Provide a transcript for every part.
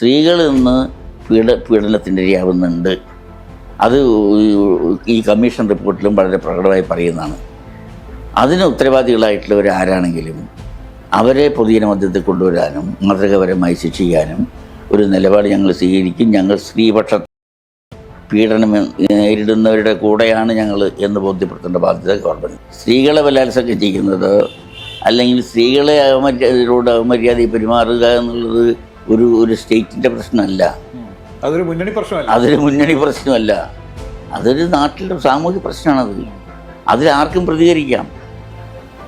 സ്ത്രീകൾ ഇന്ന് പീഡ പീഡനത്തിന്റെ ഇരയാവുന്നുണ്ട്. അത് ഈ കമ്മീഷൻ റിപ്പോർട്ടിലും വളരെ പ്രകടമായി പറയുന്നതാണ്. അതിന് ഉത്തരവാദികളായിട്ടുള്ളവർ ആരാണെങ്കിലും അവരെ പൊതുജന മധ്യത്തിൽ കൊണ്ടുവരാനും മാതൃകപരമായി ശിക്ഷിക്കാനും ഒരു നിലപാട് ഞങ്ങൾ സ്വീകരിക്കും. ഞങ്ങൾ സ്ത്രീപക്ഷ പീഡനം നേരിടുന്നവരുടെ കൂടെയാണ് ഞങ്ങൾ എന്ന് ബോധ്യപ്പെടുത്തേണ്ട ബാധ്യത ഗവൺമെന്റ് സ്ത്രീകളെ ബലാത്സംഗം ചെയ്യുന്നത് അല്ലെങ്കിൽ സ്ത്രീകളെ അവമര്യാദയിലൂടെ അവമര്യാദയിൽ പെരുമാറുക എന്നുള്ളത് ഒരു ഒരു സ്റ്റേറ്റിന്റെ പ്രശ്നമല്ല. അതൊരു മുന്നണി പ്രശ്നമല്ല. അതൊരു മുന്നണി പ്രശ്നമല്ല. അതൊരു നാട്ടിലെ സാമൂഹ്യ പ്രശ്നമാണത്. അതിലാർക്കും പ്രതികരിക്കാം.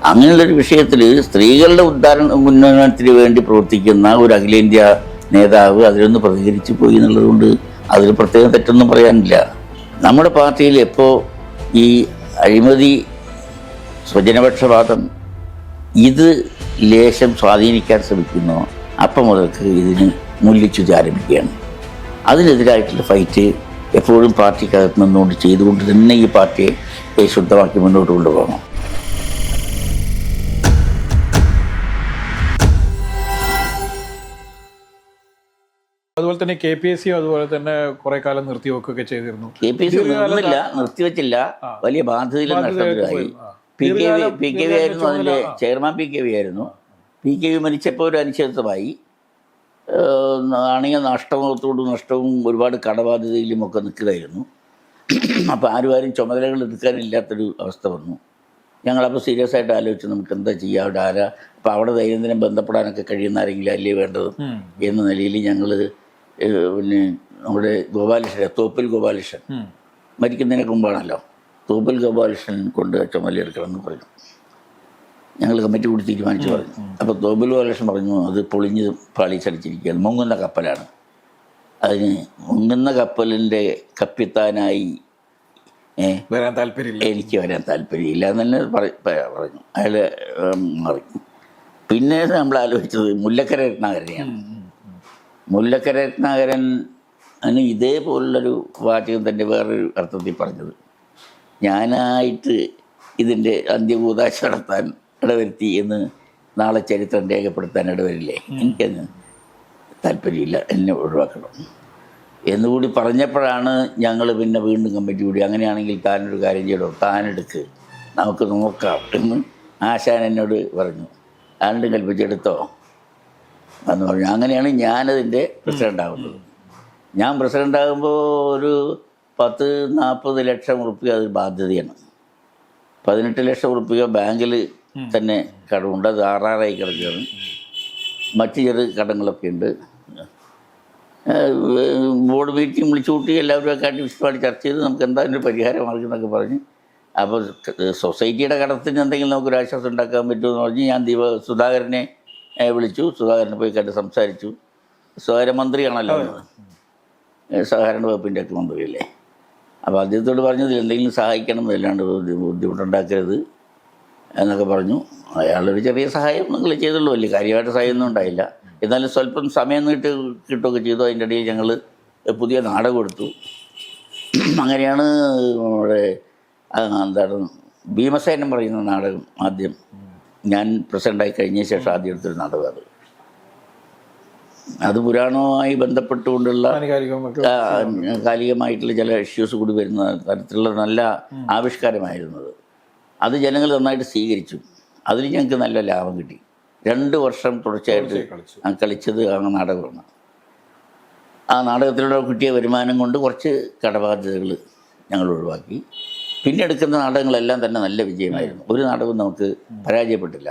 അങ്ങനെയുള്ളൊരു വിഷയത്തിൽ സ്ത്രീകളുടെ ഉദ്ധാരണ ഉന്നമനത്തിന് വേണ്ടി പ്രവർത്തിക്കുന്ന ഒരു അഖിലേന്ത്യാ നേതാവ് അതിലൊന്ന് പ്രതികരിച്ചു പോയി എന്നുള്ളതുകൊണ്ട് അതിൽ പ്രത്യേകം തെറ്റൊന്നും പറയാനില്ല. നമ്മുടെ പാർട്ടിയിൽ എപ്പോൾ ഈ അഴിമതി സ്വജനപക്ഷപാതം ഇത് ലേശം സ്വാധീനിക്കാൻ ശ്രമിക്കുന്നു? അപ്പം മുതൽക്ക് ഇതിന് മുല്ലിച്ചുതി ആരംഭിക്കുകയാണ്. അതിനെതിരായിട്ടുള്ള ഫൈറ്റ് എപ്പോഴും പാർട്ടിക്കകത്ത് നിന്നുകൊണ്ട് ചെയ്തുകൊണ്ട് തന്നെ ഈ പാർട്ടിയെ ശുദ്ധമാക്കി മുന്നോട്ട് കൊണ്ടുപോകണം. അതുപോലെ തന്നെ കെ പി എസ് സി അതുപോലെ തന്നെ കുറെ കാലം നിർത്തിവെക്കുകയൊക്കെ ചെയ്തിരുന്നു. കെ പി എസ് സി നിർത്തിവെച്ചില്ല. വലിയ ബാധ്യതയിലും നഷ്ടത്തിലായി P K V P K V ആയിരുന്നു അതിന്റെ ചെയർമാൻ പി കെ വി ആയിരുന്നു. പി കെ വി മരിച്ചപ്പോൾ ഒരു അനിശ്ചിതത്വമായി നാണയ നഷ്ടത്തോടും നഷ്ടവും ഒരുപാട് കടബാധ്യതയിലും ഒക്കെ നിൽക്കുകയായിരുന്നു. അപ്പോൾ ആരും ആരും ചുമതലകൾ എടുക്കാനില്ലാത്തൊരു അവസ്ഥ വന്നു. ഞങ്ങളപ്പോൾ സീരിയസ് ആയിട്ട് ആലോചിച്ചു നമുക്ക് എന്താ ചെയ്യാം അവിടെ ആരാ? അപ്പോൾ അവിടെ ദൈനംദിനം ബന്ധപ്പെടാനൊക്കെ കഴിയുന്ന ആരെങ്കിലും അല്ലേ വേണ്ടത്? എന്ന നിലയിൽ ഞങ്ങൾ പിന്നെ നമ്മുടെ ഗോപാലകൃഷ്ണൻ തോപ്പിൽ ഗോപാലകൃഷ്ണൻ മരിക്കുന്നതിനൊക്കെ മുമ്പാണല്ലോ. തോപ്പിൽ ഗോപാലകൃഷ്ണൻ കൊണ്ട് ചുമതലയെടുക്കണമെന്ന് പറഞ്ഞു. ഞങ്ങൾ കമ്മിറ്റി കൂടി തീരുമാനിച്ചു പറഞ്ഞു. അപ്പോൾ തോബിൽ വാലേഷൻ പറഞ്ഞു അത് പൊളിഞ്ഞ് പാളിച്ചടിച്ചിരിക്കുകയാണ്. മുങ്ങുന്ന കപ്പലാണ്. അതിന് മുങ്ങുന്ന കപ്പലിന്റെ കപ്പിത്താനായി വരാൻ താല്പര്യമില്ല. എനിക്ക് വരാൻ താല്പര്യമില്ല എന്ന് തന്നെ പറഞ്ഞു. അയാൾ മാറി പിന്നെ നമ്മൾ ആലോചിച്ചത് മുല്ലക്കര രത്നാകരനെയാണ്. മുല്ലക്കര രത്നാകരൻ അതിന് ഇതേപോലുള്ളൊരു വാചകം തന്നെ വേറൊരു അർത്ഥത്തിൽ പറഞ്ഞത്. ഞാനായിട്ട് ഇതിന്റെ അന്ത്യകൂതാശ നടത്താൻ ഇടവരുത്തി എന്ന് നാളെ ചരിത്രം രേഖപ്പെടുത്താൻ ഇടവരില്ലേ? എനിക്കതിന് താല്പര്യമില്ല. എന്നെ ഒഴിവാക്കണം. എന്നുകൂടി പറഞ്ഞപ്പോഴാണ് ഞങ്ങൾ പിന്നെ വീണ്ടും കമ്മിറ്റി കൂടി. അങ്ങനെയാണെങ്കിൽ താനൊരു കാര്യം ചെയ്യടോ താനെടുക്ക്. നമുക്ക് നോക്കാം എന്ന് ആശാൻ എന്നോട് പറഞ്ഞു. ആണ്ട് കൽപ്പിച്ചെടുത്തോ? എന്ന് പറഞ്ഞു. അങ്ങനെയാണ് ഞാനതിന്റെ പ്രസിഡന്റ് ആകുന്നത് ഞാൻ പ്രസിഡന്റ് ആകുമ്പോൾ ഒരു പത്ത് നാൽപ്പത് ലക്ഷം ഉറുപ്പിക അതൊരു ബാധ്യതയാണ്. പതിനെട്ട് ലക്ഷം ഉറുപ്പിക ബാങ്കിൽ തന്നെ കടമുണ്ട്. അത് ആറാറായി കിടക്കുകയാണ്. മറ്റ് ചെറു കടങ്ങളൊക്കെ ഉണ്ട്. ബോർഡ് മീറ്റിംഗ് വിളിച്ചു കൂട്ടി എല്ലാവരും കാട്ടി വിശദമായിട്ട് ചർച്ച ചെയ്ത് നമുക്ക് എന്താ ഒരു പരിഹാരം മാർഗം എന്നൊക്കെ പറഞ്ഞ് അപ്പോൾ സൊസൈറ്റിയുടെ കടത്തിന് എന്തെങ്കിലും നമുക്കൊരു ആശ്വാസം ഉണ്ടാക്കാൻ പറ്റുമെന്ന് പറഞ്ഞ് ഞാൻ ദീപ സുധാകരനെ വിളിച്ചു. സുധാകരനെ പോയി കണ്ട് സംസാരിച്ചു. സ്വകാര്യ മന്ത്രിയാണല്ലോ. സഹകരണ വകുപ്പിന്റെ ഒക്കെ മന്ത്രിയല്ലേ. അപ്പോൾ അദ്ദേഹത്തോട് പറഞ്ഞത് എന്തെങ്കിലും സഹായിക്കണം എന്നല്ലാണ്ട് ബുദ്ധിമുട്ടുണ്ടാക്കരുത്. എന്നൊക്കെ പറഞ്ഞു. അയാളൊരു ചെറിയ സഹായം നിങ്ങൾ ചെയ്തുള്ളൂ. വലിയ കാര്യമായിട്ട് സഹായമൊന്നും ഉണ്ടായില്ല. എന്നാലും സ്വല്പം സമയം നീട്ട് കിട്ടുകയൊക്കെ ചെയ്തു. അതിന്റെ ഇടയിൽ ഞങ്ങൾ പുതിയ നാടകം കൊടുത്തു അങ്ങനെയാണ് നമ്മുടെ എന്താണ് ഭീമസേനം പറയുന്ന നാടകം ആദ്യം ഞാൻ പ്രസിഡന്റായി കഴിഞ്ഞ ശേഷം ആദ്യം എടുത്തൊരു നാടകം അത്. അത് പുരാണവുമായി ബന്ധപ്പെട്ടുകൊണ്ടുള്ള കാലികമായിട്ടുള്ള ചില ഇഷ്യൂസ് കൂടി വരുന്ന തരത്തിലുള്ള നല്ല ആവിഷ്കാരമായിരുന്നത് അത് ജനങ്ങൾ നന്നായിട്ട് സ്വീകരിച്ചു. അതിൽ ഞങ്ങൾക്ക് നല്ല ലാഭം കിട്ടി. രണ്ട് വർഷം തുടർച്ചയായിട്ട് കളിച്ചത് ആ നാടകമാണ്. ആ നാടകത്തിലൂടെ കിട്ടിയ വരുമാനം കൊണ്ട് കുറച്ച് കടബാധ്യതകൾ ഞങ്ങൾ ഒഴിവാക്കി. പിന്നെ എടുക്കുന്ന നാടകങ്ങളെല്ലാം തന്നെ നല്ല വിജയമായിരുന്നു. ഒരു നാടകവും നമുക്ക് പരാജയപ്പെട്ടില്ല.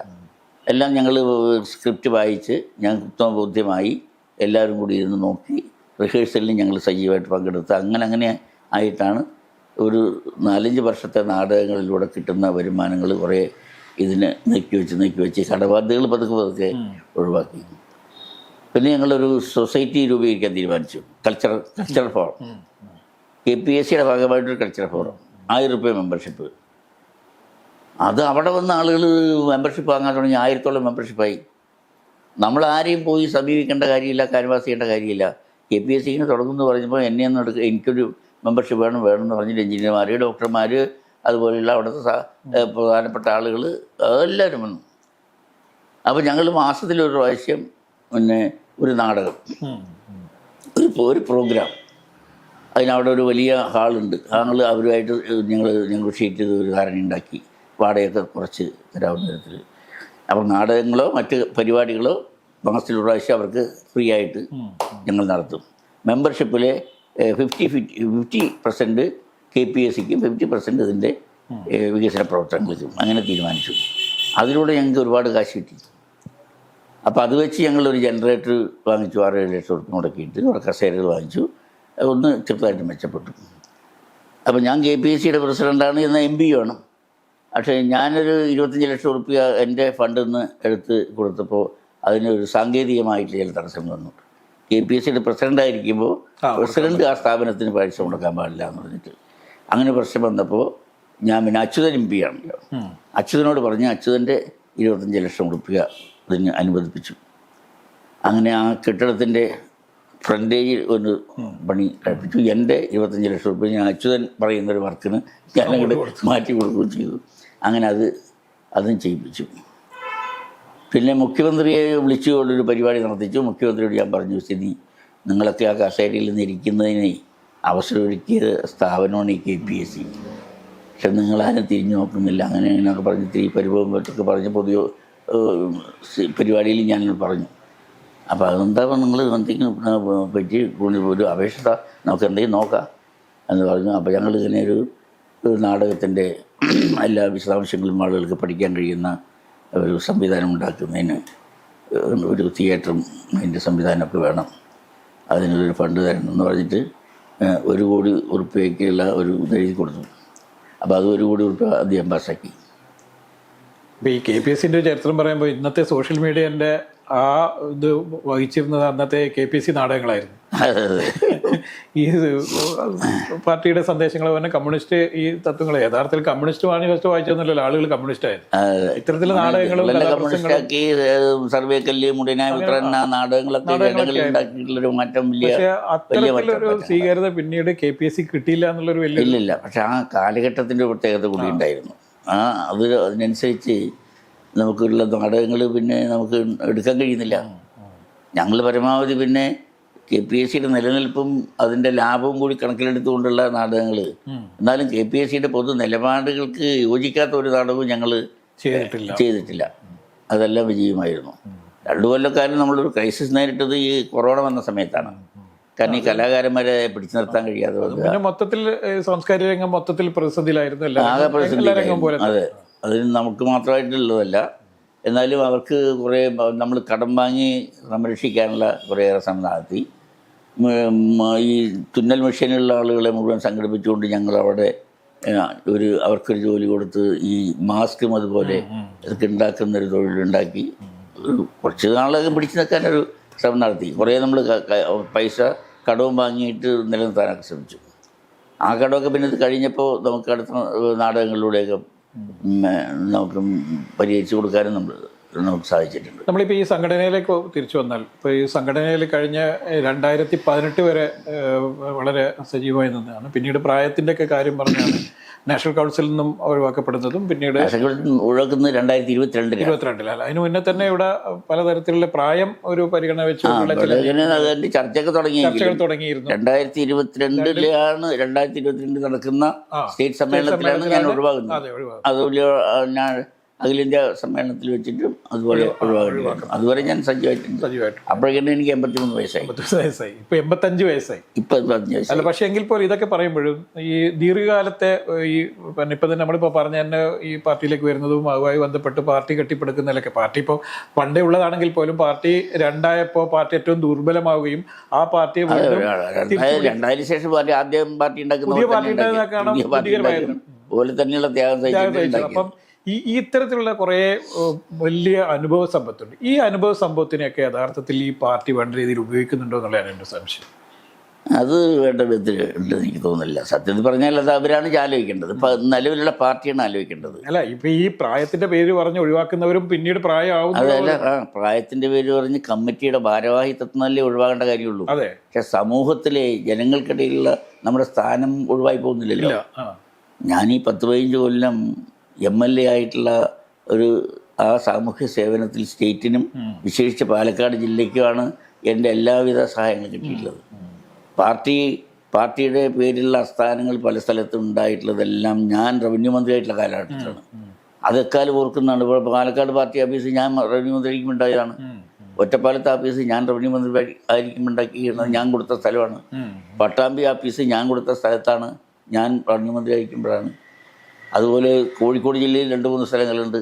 എല്ലാം ഞങ്ങൾ സ്ക്രിപ്റ്റ് വായിച്ച് ഞങ്ങൾക്ക് ഉത്തമബോധ്യമായി എല്ലാവരും കൂടി ഇരുന്ന് നോക്കി റിഹേഴ്സലിന് ഞങ്ങൾ സജീവമായിട്ട് പങ്കെടുത്ത് അങ്ങനെ അങ്ങനെ ആയിട്ടാണ് ഒരു നാലഞ്ച് വർഷത്തെ നാടകങ്ങളിലൂടെ കിട്ടുന്ന വരുമാനങ്ങൾ കുറേ ഇതിന് നീക്കി വെച്ച് നീക്കി വെച്ച് കടബാധ്യതകൾ പതുക്കെ പതുക്കെ ഒഴിവാക്കി. പിന്നെ ഞങ്ങളൊരു സൊസൈറ്റി രൂപീകരിക്കാൻ തീരുമാനിച്ചു. Cultural cultural forum. K P S സിയുടെ ഭാഗമായിട്ടൊരു കൾച്ചറൽ ഫോറം. ആയിരം റുപ്യ മെമ്പർഷിപ്പ്. അത് അവിടെ വന്ന ആളുകൾ മെമ്പർഷിപ്പ് വാങ്ങാൻ തുടങ്ങി. ആയിരത്തോളം മെമ്പർഷിപ്പായി. നമ്മൾ ആരെയും പോയി സമീപിക്കേണ്ട കാര്യമില്ല കാൻവാസ് ചെയ്യേണ്ട കാര്യമില്ല. കെ പി എസ് സിന് തുടങ്ങുമെന്ന് പറഞ്ഞപ്പോൾ എന്നെ ഒന്നും എടുക്കുക എനിക്കൊരു മെമ്പർഷിപ്പ് വേണം വേണം എന്ന് പറഞ്ഞിട്ട് എഞ്ചിനീയർമാർ ഡോക്ടർമാർ അതുപോലെയുള്ള അവിടുത്തെ പ്രധാനപ്പെട്ട ആളുകൾ എല്ലാവരും വന്നു. അപ്പോൾ ഞങ്ങൾ മാസത്തിലൊരു പ്രാവശ്യം പിന്നെ ഒരു നാടകം. ഒരു ഒരു പ്രോഗ്രാം അതിനവിടെ ഒരു വലിയ ഹാളുണ്ട് ഹാൾ അവരുമായിട്ട് ഞങ്ങൾ ഞങ്ങൾ ഷീറ്റ് ചെയ്ത് ഒരു ധാരണ ഉണ്ടാക്കി. വാടകയൊക്കെ കുറച്ച് തരാവുന്ന തരത്തിൽ അപ്പോൾ നാടകങ്ങളോ മറ്റ് പരിപാടികളോ മാസത്തിൽ ഒരു പ്രാവശ്യം അവർക്ക് ഫ്രീ ആയിട്ട് ഞങ്ങൾ നടത്തും. മെമ്പർഷിപ്പിൽ fifty fifty fifty percent K P S സിക്കും fifty percent ഇതിന്റെ വികസന പ്രവർത്തനങ്ങൾക്കും അങ്ങനെ തീരുമാനിച്ചു. അതിലൂടെ ഞങ്ങൾക്ക് ഒരുപാട് കാശ് കിട്ടി. അപ്പോൾ അത് വെച്ച് ഞങ്ങളൊരു ജനറേറ്റർ വാങ്ങിച്ചു ആറ് ഏഴ് ലക്ഷം ഉറപ്പ് മുടക്കിയിട്ട് കുറേ കസേരകൾ വാങ്ങിച്ചു. ഒന്ന് ചെറുതായിട്ട് മെച്ചപ്പെട്ടു. അപ്പോൾ ഞാൻ കെ പി എസ് സിയുടെ പ്രസിഡന്റാണ് എന്ന എം പി ആണ് പക്ഷേ ഞാനൊരു ഇരുപത്തഞ്ച് ലക്ഷം ഉറുപ്പിക എന്റെ ഫണ്ടിൽ നിന്ന് എടുത്ത് കൊടുത്തപ്പോൾ അതിനൊരു സാങ്കേതികമായിട്ട് ചില തടസ്സങ്ങൾ വന്നു. കെ പി എസ് സിയുടെ പ്രസിഡന്റ് ആയിരിക്കുമ്പോൾ പ്രസിഡന്റ്. ആ സ്ഥാപനത്തിന് പൈസ മുടക്കാൻ പാടില്ല എന്ന് പറഞ്ഞിട്ട്. അങ്ങനെ പ്രശ്നം വന്നപ്പോൾ ഞാൻ പിന്നെ അച്യുതൻ എം പി ആണല്ലോ. അച്യുതനോട് പറഞ്ഞ് അച്യുതന്റെ ഇരുപത്തഞ്ച് ലക്ഷം റുപ്യ അതിന് അനുവദിപ്പിച്ചു. അങ്ങനെ ആ കെട്ടിടത്തിന്റെ ഫ്രണ്ടേജിൽ ഒരു പണി കഴിപ്പിച്ചു. എന്റെ ഇരുപത്തഞ്ച് ലക്ഷം റുപ്യ ഞാൻ അച്യുതൻ പറയുന്നൊരു വർക്കിന് ഞാനങ്ങോട്ട് മാറ്റി കൊടുക്കുകയും ചെയ്തു. അങ്ങനെ അത് അതും ചെയ്യിപ്പിച്ചു. പിന്നെ മുഖ്യമന്ത്രിയെ വിളിച്ചുകൊണ്ടൊരു പരിപാടി നടത്തിച്ചു. മുഖ്യമന്ത്രിയോട് ഞാൻ പറഞ്ഞു സ്ഥിതി നിങ്ങളൊക്കെ ആ കസേരയിൽ നിന്ന് ഇരിക്കുന്നതിന് അവസരമൊരുക്കിയത് സ്ഥാപനമാണ് ഈ കെ പി എസ് സി. പക്ഷെ നിങ്ങളാരും തിരിഞ്ഞു നോക്കുന്നില്ല. അങ്ങനെ അങ്ങനെയൊക്കെ പറഞ്ഞ് ഇത്തിരി പരിഭവം പറ്റൊക്കെ പറഞ്ഞ് പൊതു പരിപാടിയിൽ ഞാൻ പറഞ്ഞു. അപ്പോൾ അതെന്താ നിങ്ങൾ എന്തെങ്കിലും പറ്റി ഒരു അപേക്ഷ നമുക്ക് എന്തെങ്കിലും നോക്കാം എന്ന് പറഞ്ഞു. അപ്പോൾ ഞങ്ങൾ ഇങ്ങനെ ഒരു നാടകത്തിന്റെ എല്ലാ വിശദാംശങ്ങളും ആളുകൾക്ക് പഠിക്കാൻ കഴിയുന്ന ഒരു സംവിധാനം ഉണ്ടാക്കുന്നതിന് ഒരു തിയേറ്ററും അതിന്റെ സംവിധാനമൊക്കെ വേണം. അതിനൊരു ഫണ്ട് തരണം എന്ന് പറഞ്ഞിട്ട് ഒരു കോടി ഉറുപ്പ്യക്കുള്ള ഒരു ഇത് എഴുതി കൊടുത്തു. അപ്പോൾ അത് ഒരു കോടി ഉറുപ്പ്യ അദ്ദേഹം പാസ്സാക്കി. ഇപ്പോൾ ഈ കെ പി എസ് സിന്റെ ചരിത്രം പറയുമ്പോൾ ഇന്നത്തെ സോഷ്യൽ മീഡിയന്റെ ആ ഇത് വഹിച്ചിരുന്നത് അന്നത്തെ കെ പി എസ് സി നാടകങ്ങളായിരുന്നു. ഈ പാർട്ടിയുടെ സന്ദേശങ്ങൾ തന്നെ കമ്മ്യൂണിസ്റ്റ് ഈ തത്വങ്ങൾ യഥാർത്ഥത്തിൽ കമ്മ്യൂണിസ്റ്റ് മാനിഫെസ്റ്റോ വായിച്ചൊന്നുമല്ലോ ആളുകൾ കമ്മ്യൂണിസ്റ്റ് ആയത്. ഇത്തരത്തിലുള്ള നാടകങ്ങളും സർവേ കല്ല് മുടിനായ നാടകങ്ങളൊക്കെ ഉണ്ടാക്കിയിട്ടുള്ളൊരു മാറ്റം വലിയ സ്വീകാര്യത പിന്നീട് കെ പി എസ് സി കിട്ടിയില്ല എന്നുള്ളൊരു വലിയ ഇല്ലില്ല. പക്ഷെ ആ കാലഘട്ടത്തിന്റെ പ്രത്യേകത കൂടി ഉണ്ടായിരുന്നു. ആ അത് അതിനനുസരിച്ച് നമുക്കുള്ള നാടകങ്ങൾ പിന്നെ നമുക്ക് എടുക്കാൻ കഴിയുന്നില്ല. ഞങ്ങൾ പരമാവധി പിന്നെ കെ പി എസ് സിയുടെ നിലനിൽപ്പും അതിന്റെ ലാഭവും കൂടി കണക്കിലെടുത്തുകൊണ്ടുള്ള നാടകങ്ങൾ. എന്നാലും കെ പി എസ് സിയുടെ പൊതു നിലപാടുകൾക്ക് യോജിക്കാത്ത ഒരു നാടകവും ഞങ്ങൾ ചെയ്തിട്ടില്ല. ചെയ്തിട്ടില്ല. അതെല്ലാം വിജയമായിരുന്നു. രണ്ടു കൊല്ലക്കാലം നമ്മളൊരു ക്രൈസിസ് നേരിട്ടത് ഈ കൊറോണ വന്ന സമയത്താണ്. കാരണം ഈ കലാകാരന്മാരെ പിടിച്ചു നിർത്താൻ കഴിയാതെ പിന്നെ മൊത്തത്തിൽ സാംസ്കാരിക രംഗം മൊത്തത്തിൽ പ്രതിസന്ധിയിലായിരുന്നു. ആകെ പോലെ അതെ. അതിന് നമുക്ക് മാത്രമായിട്ടുള്ളതല്ല. എന്നാലും അവർക്ക് കുറേ നമ്മൾ കടം വാങ്ങി സംരക്ഷിക്കാനുള്ള കുറേയേറെ ശ്രമം നടത്തി. ഈ തുന്നൽ മെഷീനുള്ള ആളുകളെ മുഴുവൻ സംഘടിപ്പിച്ചുകൊണ്ട് ഞങ്ങൾ അവിടെ ഒരു അവർക്കൊരു ജോലി കൊടുത്ത് ഈ മാസ്കും അതുപോലെ ഇതൊക്കെ ഉണ്ടാക്കുന്ന ഒരു തൊഴിലുണ്ടാക്കി കുറച്ച് നാളൊക്കെ പിടിച്ചു നിൽക്കാനൊരു ശ്രമം നടത്തി. കുറേ നമ്മൾ പൈസ കടവും വാങ്ങിയിട്ട് നിലനിർത്താനൊക്കെ ശ്രമിച്ചു. ആ കടമൊക്കെ പിന്നെ ഇത് കഴിഞ്ഞപ്പോൾ നമുക്ക് അടുത്ത നാടകങ്ങളിലൂടെയൊക്കെ നമുക്ക് പരിഹരിച്ചു കൊടുക്കാനും നമ്മൾ നമുക്ക് സാധിച്ചിട്ടുണ്ട്. നമ്മളിപ്പോൾ ഈ സംഘടനയിലേക്ക് തിരിച്ചു വന്നാൽ ഇപ്പോൾ ഈ സംഘടനയിൽ കഴിഞ്ഞ രണ്ടായിരത്തി പതിനെട്ട് വരെ വളരെ സജീവമായി നിന്നതാണ്. പിന്നീട് പ്രായത്തിന്റെ ഒക്കെ കാര്യം പറഞ്ഞാണ് നാഷണൽ കൗൺസിലിൽ നിന്നും ഒഴിവാക്കപ്പെടുന്നതും പിന്നീട് ഒഴിവാക്കുന്നത് രണ്ടായിരത്തി ഇരുപത്തിരണ്ടിൽ ഇരുപത്തിരണ്ടിലല്ല അതിന് മുന്നേ തന്നെ ഇവിടെ പലതരത്തിലുള്ള പ്രായം ഒരു പരിഗണന വെച്ച് ചർച്ചകൾ തുടങ്ങി ചർച്ചകൾ തുടങ്ങിയിരുന്നു. രണ്ടായിരത്തി ഇരുപത്തിരണ്ടിലാണ് രണ്ടായിരത്തി ഇരുപത്തിരണ്ട് നടക്കുന്ന സ്റ്റേറ്റ് സമ്മേളനത്തിലാണ് ഞാൻ ഒഴിവാകുന്നത്. അതുപോലെ ഞാൻ അഖിലേന്ത്യാ സമ്മേളനത്തിൽ വെച്ചിട്ടും അതുപോലെ ഒഴിവാക്കി അതുവരെ ഞാൻ സജീവമായിട്ടുണ്ട്. സജീവമായിട്ട് അപ്പോഴേക്കും എനിക്ക് എൺപത്തിമൂന്ന് വയസ്സായി. വയസ്സായി. ഇപ്പൊ എൺപത്തഞ്ച് വയസ്സായി. ഇപ്പൊ എൺപത്തഞ്ച് വയസ്സായി. അല്ല പക്ഷെ എങ്കിൽ പോലും ഇതൊക്കെ പറയുമ്പോഴും ഈ ദീർഘകാലത്തെ ഈ പിന്നെ ഇപ്പൊ തന്നെ നമ്മളിപ്പോ പറഞ്ഞ തന്നെ ഈ പാർട്ടിയിലേക്ക് വരുന്നതും അതുമായി ബന്ധപ്പെട്ട് പാർട്ടി കെട്ടിപ്പടുക്കുന്നതിലൊക്കെ പാർട്ടി ഇപ്പോൾ പണ്ടേ ഉള്ളതാണെങ്കിൽ പോലും പാർട്ടി രണ്ടായപ്പോൾ പാർട്ടി ഏറ്റവും ദുർബലമാവുകയും ആ പാർട്ടിയെ രണ്ടായതിനു ശേഷം പാർട്ടി ആദ്യം പാർട്ടി ഉണ്ടാക്കുന്ന പുതിയ പാർട്ടി. ഉണ്ടാക്കി. പോലെ തന്നെയുള്ള ത്യാഗം അപ്പം ഈ ഈ ഇത്തരത്തിലുള്ള കുറേ വലിയ അനുഭവ സമ്പത്തുണ്ട്. ഈ അനുഭവ സമ്പത്തിനെയൊക്കെ യഥാർത്ഥത്തിൽ ഈ പാർട്ടി വേണ്ട രീതിയിൽ ഉപയോഗിക്കുന്നുണ്ടോ എന്നുള്ളതാണ് എന്റെ സംശയം. അത് വേണ്ട വിധത്തിൽ ഉണ്ടെന്ന് എനിക്ക് തോന്നുന്നില്ല. സത്യത്തിൽ പറഞ്ഞാൽ അത് അവരാണ് ആലോചിക്കേണ്ടത്. ഇപ്പം നിലവിലുള്ള പാർട്ടിയാണ് ആലോചിക്കേണ്ടത്. അല്ല ഇപ്പൊ ഈ പ്രായത്തിന്റെ പേര് പറഞ്ഞ് ഒഴിവാക്കുന്നവരും പിന്നീട് പ്രായമാവും അതല്ല പ്രായത്തിന്റെ പേര് പറഞ്ഞ് കമ്മിറ്റിയുടെ ഭാരവാഹിത്വത്തിനല്ലേ ഒഴിവാകേണ്ട കാര്യമുള്ളൂ. അതെ. പക്ഷെ സമൂഹത്തിലെ ജനങ്ങൾക്കിടയിലുള്ള നമ്മുടെ സ്ഥാനം ഒഴിവായി പോകുന്നില്ലല്ലോ. ഞാൻ ഈ പത്ത് പതിനഞ്ച് കൊല്ലം എം എൽ എ ആയിട്ടുള്ള ഒരു ആ സാമൂഹ്യ സേവനത്തിൽ സ്റ്റേറ്റിനും വിശേഷിച്ച് പാലക്കാട് ജില്ലയ്ക്കുമാണ് എന്റെ എല്ലാവിധ സഹായങ്ങളും കിട്ടിയിട്ടുള്ളത്. പാർട്ടി പാർട്ടിയുടെ പേരിലുള്ള സ്ഥാനങ്ങൾ പല സ്ഥലത്തും ഉണ്ടായിട്ടുള്ളതെല്ലാം ഞാൻ റവന്യൂ മന്ത്രിയായിട്ടുള്ള കാലഘട്ടത്തിലാണ്. അതെക്കാലം ഓർക്കുന്നതാണ്. ഇപ്പോൾ പാലക്കാട് പാർട്ടി ഓഫീസ് ഞാൻ റവന്യൂ മന്ത്രിയായിരിക്കും ഉണ്ടായതാണ്. ഒറ്റപ്പാലത്ത് ഓഫീസ് ഞാൻ റവന്യൂ മന്ത്രി ആയിരിക്കും ഉണ്ടാക്കിയിരുന്നത് ഞാൻ കൊടുത്ത സ്ഥലമാണ്. പട്ടാമ്പി ഓഫീസ് ഞാൻ കൊടുത്ത സ്ഥലത്താണ് ഞാൻ റവന്യൂ മന്ത്രി ആയിരിക്കുമ്പോഴാണ്. അതുപോലെ കോഴിക്കോട് ജില്ലയിൽ രണ്ട് മൂന്ന് സ്ഥലങ്ങളുണ്ട്.